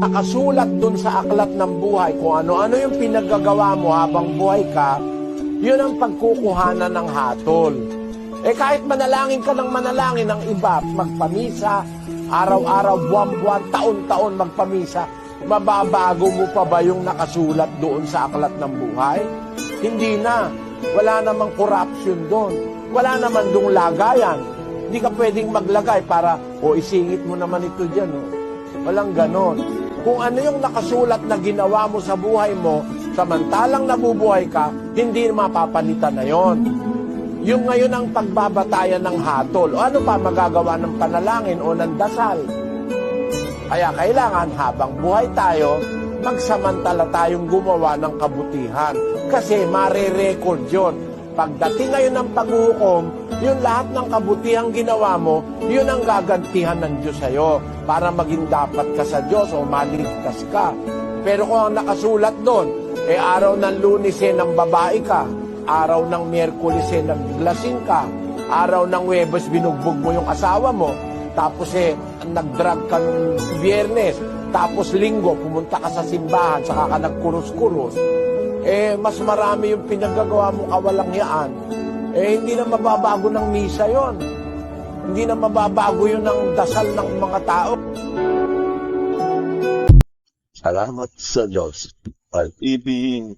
nakasulat dun sa aklat ng buhay kung ano-ano yung pinaggagawa mo habang buhay ka, yun ang pagkukuhanan ng hatol. Eh kahit manalangin ka ng manalangin ng iba, magpamisa, araw-araw, buwan-buwan, taon-taon magpamisa, mababago mo pa ba yung nakasulat doon sa aklat ng buhay? Hindi na. Wala namang corruption doon. Wala naman dong lagayan. Hindi ka pwedeng maglagay para, o isingit mo naman ito dyan. Oh. Walang ganon. Kung ano yung nakasulat na ginawa mo sa buhay mo, samantalang nabubuhay ka, hindi mapapalitan na yon. Yung ngayon ang pagbabatayan ng hatol. O ano pa magagawa ng panalangin o ng dasal? Kaya kailangan habang buhay tayo, magsamantala tayong gumawa ng kabutihan. Kasi mare-record yun. Pagdating ngayon ng paghuhukom, yung lahat ng kabutihang ginawa mo, yun ang gagantihan ng Diyos sa'yo para maging dapat ka sa Diyos o maligtas ka. Pero kung ang nakasulat doon, eh araw ng lunes eh ng babae ka, araw ng miyerkules eh naglasing ka, araw ng webes binugbog mo yung asawa mo, tapos eh nagdrag ka nung biyernes, tapos linggo pumunta ka sa simbahan, saka ka nagkurus-kurus, eh mas marami yung pinagagawa mo kawalang yaan, eh hindi na mababago ng misa yon. Hindi na mababago yun ng dasal ng mga tao. Salamat sa Diyos. Pag-ibig